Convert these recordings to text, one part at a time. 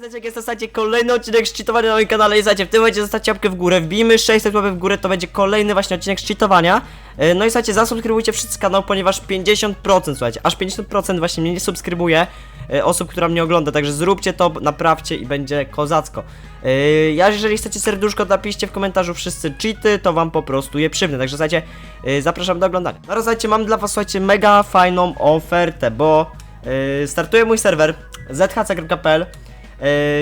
Słuchajcie, jest to słuchajcie, kolejny odcinek szczytowania na moim kanale. I słuchajcie, w tym momencie zostawcie łapkę w górę, wbijmy 600 łapek w górę, to będzie kolejny właśnie odcinek szczytowania E, No i słuchajcie, zasubskrybujcie wszyscy kanał, ponieważ 50%, słuchajcie, aż 50% właśnie mnie nie subskrybuje e, osób, która mnie ogląda, także zróbcie to, naprawcie i będzie kozacko. E, Ja, jeżeli chcecie serduszko, napiszcie w komentarzu wszyscy cheaty, to wam po prostu je przywnę, także słuchajcie, zapraszam do oglądania. No słuchajcie, mam dla was, słuchajcie, mega fajną ofertę, bo startuje mój serwer zhc.pl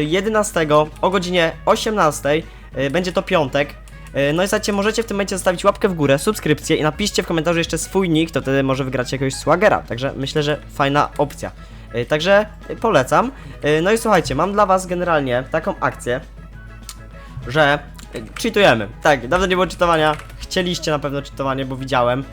11 o godzinie 18 e, będzie to piątek. E, No i słuchajcie, możecie w tym momencie zostawić łapkę w górę, subskrypcję i napiszcie w komentarzu jeszcze swój nick, to wtedy może wygrać jakiegoś swagera. Także myślę, że fajna opcja. E, Także e, polecam. E, No i słuchajcie, mam dla was generalnie taką akcję, że e, cheatujemy. Tak, dawno nie było cheatowania. Chcieliście na pewno cheatowanie, bo widziałem.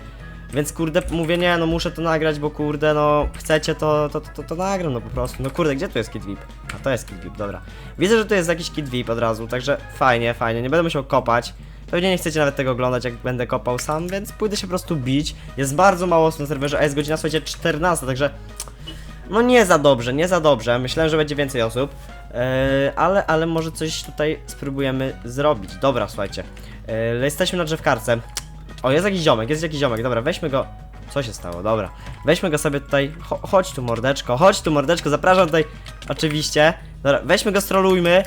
Więc kurde, mówię nie, no muszę to nagrać, bo kurde, no chcecie to, to, to, to nagram, no po prostu. No kurde, gdzie tu jest kit VIP? A to jest kit VIP, dobra. Widzę, że tu jest jakiś kit VIP od razu, także fajnie, fajnie, nie będę musiał kopać. Pewnie nie chcecie nawet tego oglądać, jak będę kopał sam, więc pójdę się po prostu bić. Jest bardzo mało osób na serwerze, a jest godzina, słuchajcie, 14, także... No nie za dobrze, nie za dobrze. Myślałem, że będzie więcej osób. Eee, ale, ale może coś tutaj spróbujemy zrobić. Dobra, słuchajcie. Eee, jesteśmy na drzewkarce. O, jest jakiś ziomek, jest jakiś ziomek. Dobra, weźmy go. Co się stało? Dobra. Weźmy go sobie tutaj. Cho chodź tu, mordeczko, chodź tu, mordeczko. Zapraszam tutaj. Oczywiście. Dobra, weźmy go, strolujmy.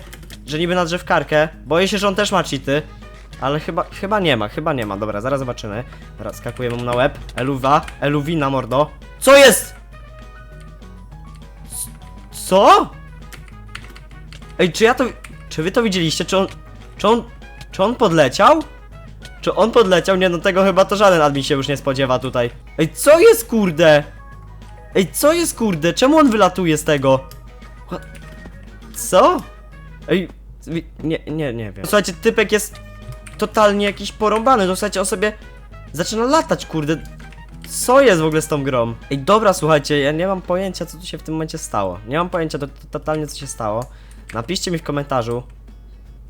Że niby na drzewkarkę. Boję się, że on też ma cheaty. Ale chyba, chyba nie ma, chyba nie ma. Dobra, zaraz zobaczymy. Dobra, skakujemy mu na łeb. Eluwa, eluwina, mordo. Co jest? Co? Ej, czy ja to. Czy wy to widzieliście? Czy on. Czy on. Czy on podleciał? Czy on podleciał? Nie, no tego chyba to żaden admin się już nie spodziewa tutaj. Ej, co jest kurde? Ej, co jest kurde? Czemu on wylatuje z tego? Co? Ej, nie, nie, nie wiem. Słuchajcie, typek jest totalnie jakiś porąbany. No słuchajcie, on sobie zaczyna latać, kurde. Co jest w ogóle z tą grą? Ej, dobra, słuchajcie, ja nie mam pojęcia, co tu się w tym momencie stało. Nie mam pojęcia to, to, totalnie, co się stało. Napiszcie mi w komentarzu.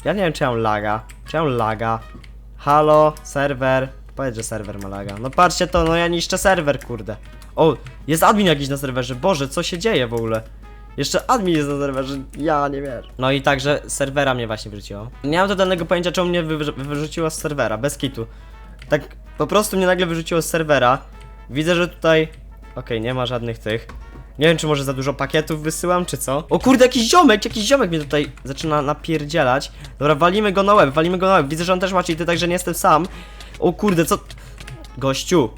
Ja nie wiem, czy ja mam laga. Czy ja mam laga? Halo, serwer. Powiedz, że serwer ma laga. No patrzcie to, no ja niszczę serwer, kurde. O, jest admin jakiś na serwerze. Boże, co się dzieje w ogóle? Jeszcze admin jest na serwerze, ja nie wiem. No i także serwera mnie właśnie wyrzuciło. Nie mam totalnego pojęcia, czemu mnie wy wyrzuciło z serwera, bez kitu. Tak po prostu mnie nagle wyrzuciło z serwera. Widzę, że tutaj... Okej, nie ma żadnych tych. Nie wiem, czy może za dużo pakietów wysyłam, czy co? O kurde, jakiś ziomek, jakiś ziomek mnie tutaj zaczyna napierdzielać. Dobra, walimy go na łeb, walimy go na łeb. Widzę, że on też ma cheaty, także nie jestem sam. O kurde, co... Gościu.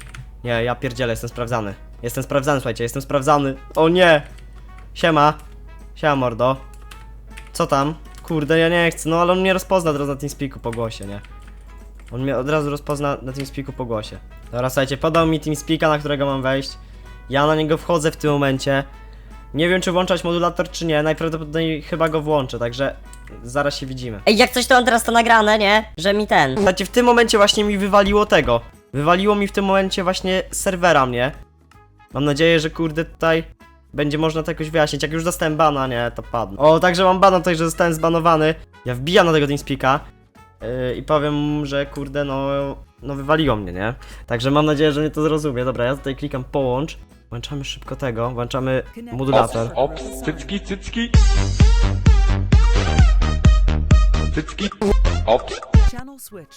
Nie, ja pierdzielę, jestem sprawdzany. Jestem sprawdzany, słuchajcie, jestem sprawdzany. O nie! Siema. Siema, mordo. Co tam? Kurde, ja nie chcę, no ale on mnie rozpozna teraz na TeamSpeaku po głosie, nie? On mnie od razu rozpozna na TeamSpeaku po głosie. Dobra, słuchajcie, podał mi TeamSpeaka, na którego mam wejść. Ja na niego wchodzę w tym momencie. Nie wiem, czy włączać modulator, czy nie. Najprawdopodobniej chyba go włączę, także zaraz się widzimy. Ej, jak coś to on teraz to nagrane, nie? Że mi ten. Słuchajcie, w tym momencie właśnie mi wywaliło tego. Wywaliło mi w tym momencie właśnie serwera mnie. Mam nadzieję, że kurde tutaj będzie można to jakoś wyjaśnić. Jak już dostałem bana, nie, to padnę. O, także mam bana tutaj, że zostałem zbanowany. Ja wbijam na tego TeamSpeaka yy, i powiem, że kurde, no, no wywaliło mnie, nie? Także mam nadzieję, że mnie to zrozumie. Dobra, ja tutaj klikam połącz. Włączamy szybko tego, włączamy modulator. Ops, cycki, cycki. Cycki. Ops.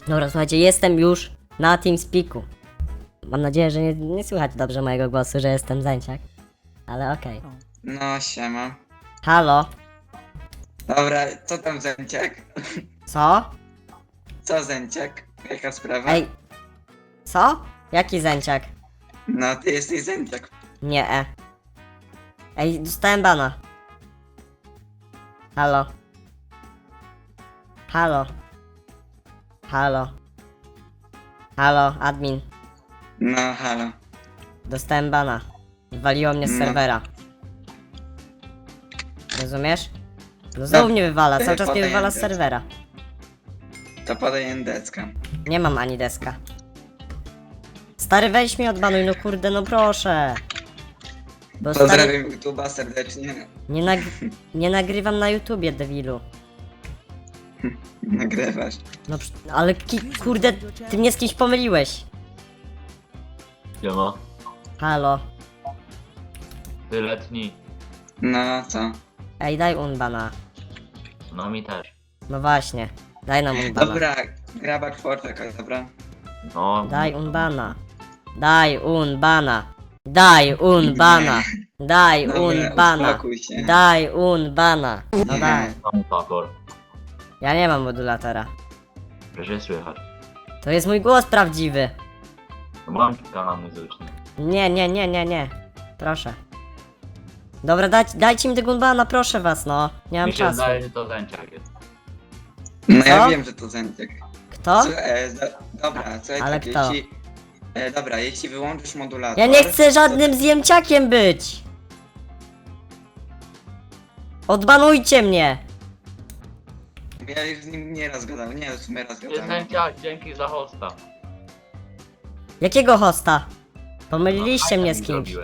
Dobra, słuchajcie, jestem już na TeamSpeaku. Mam nadzieję, że nie, nie słychać dobrze mojego głosu, że jestem zęciak. Ale okej. No, siema. Halo? Dobra, co tam Zęciak? Co? Co Zęciak? Jaka sprawa? Ej. Co? Jaki zęciak? No, ty jesteś Zęciak. Nie. E. Ej, dostałem bana. Halo? Halo? Halo? Halo, admin. No, halo. Dostałem bana. Wywaliło mnie z No. serwera. Rozumiesz? No znowu mnie wywala, cały czas mnie wywala z serwera. To podaj ndecka. Nie mam ani deska. Stary, weź mnie odbanuj, no kurde, no proszę. Bo stary, Pozdrawiam YouTube'a serdecznie. nie, nag nie nagrywam na YouTubie, debilu. Nagrywasz. No, psz- ale ki kurde, ty mnie z kimś pomyliłeś. Siema, Halo. ty letni. No, co? Ej, daj unbana. No mi też. No właśnie. Daj nam unbana. Dobra, graba czwartaka, dobra? No, Daj unbana. Daj unbana. Daj unbana. Daj Dobra, unbana. uspokój się. Daj unbana. No daj. mam. Ja nie mam modulatora. Proszę słychać. To jest mój głos prawdziwy. No mam kanał muzyczny. Nie, nie, nie, nie, nie. Proszę. Dobra, daj, dajcie mi tego unbana, proszę was, no. Nie mam Mi się czasu. zdaje, że to zęciak jest. No ja Co? wiem, że to Zęciak. Kto? Co, e, do, dobra, słuchaj, Ale kto? jeśli... E, dobra, jeśli wyłączysz modulator... Ja nie chcę żadnym zjemciakiem być! Odbanujcie mnie! Ja już z nim nieraz gadałem, nie, w sumie raz Jest gadałem. zęciak, dzięki za hosta. Jakiego hosta? Pomyliliście No, mnie z kimś.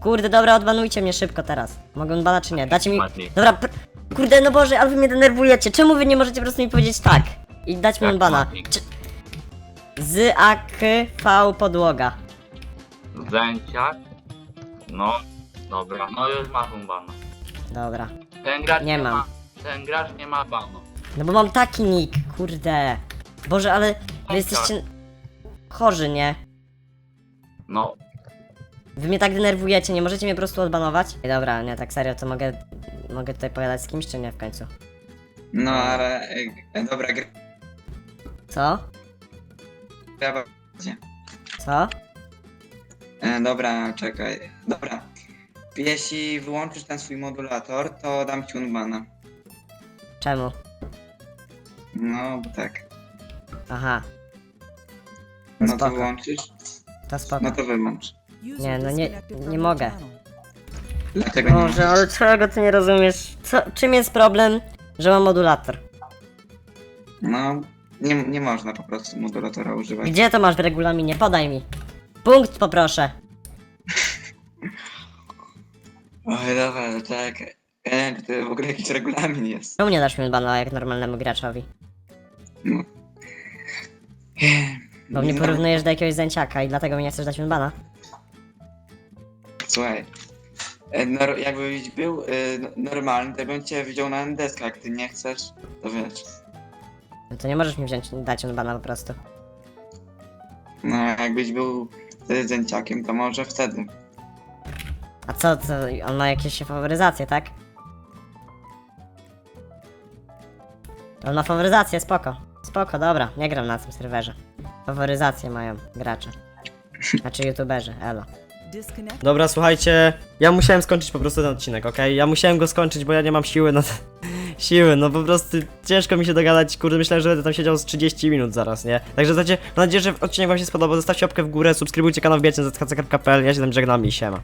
Kurde, dobra, odbanujcie mnie szybko teraz. Mogę unbana czy nie? Dacie mi... Dobra, pr... kurde, no Boże, ale wy mnie denerwujecie. Czemu wy nie możecie po prostu mi powiedzieć tak? I dać mi? Czy... Z A K V podłoga. Zęciak? No, dobra, no już masz umbana. Dobra. Ten gracz Nie mam. ma, ten gracz nie ma banu. No bo mam taki nick, kurde. Boże, ale wy jesteście... Chorzy, nie? No, Wy mnie tak denerwujecie, nie możecie mnie po prostu odbanować? Ej, dobra, nie, tak serio, to mogę... Mogę tutaj pogadać z kimś, czy nie w końcu? No, ale... E, dobra, gra- Co? Graba... Co? E, dobra, czekaj. Dobra. Jeśli wyłączysz ten swój modulator, to dam ci unbana. Czemu? No, bo tak. Aha, No to spoko. wyłączysz? to spoko. No to wyłącz. Nie, no nie, nie mogę. Dlaczego nie Boże, ale czego ty nie rozumiesz? Co, czym jest problem, że mam modulator? No, nie, nie można po prostu modulatora używać. Gdzie to masz w regulaminie? Podaj mi. Punkt poproszę. Oj, dobra, no tak. E, to w ogóle jakiś regulamin jest. Czemu nie dasz mi bana jak normalnemu graczowi? No. Bo mnie No, porównujesz do jakiegoś zęciaka i dlatego mi nie chcesz dać mi bana? Słuchaj. E, nor- jakbyś był no- normalny, to bym cię wziął na jak ty nie chcesz, to wiesz. No to nie możesz mi wziąć, dać mi bana po prostu. No, jakbyś był wtedy zęciakiem, to może wtedy. A co, co, on ma jakieś faworyzacje, tak? On ma faworyzację, spoko. Spoko, dobra, nie gram na tym serwerze. Faworyzacje mają gracze. Znaczy youtuberzy, elo. Dobra, słuchajcie, ja musiałem skończyć po prostu ten odcinek, okej? Ja musiałem go skończyć, bo ja nie mam siły na siły, no po prostu ciężko mi się dogadać, kurde, myślałem, że będę tam siedział z 30 minut zaraz, nie? Także znacie, mam nadzieję, że odcinek wam się spodobał, zostawcie łapkę w górę, subskrybujcie kanał, wbijajcie na zhc.pl, ja się tam żegnam i siema.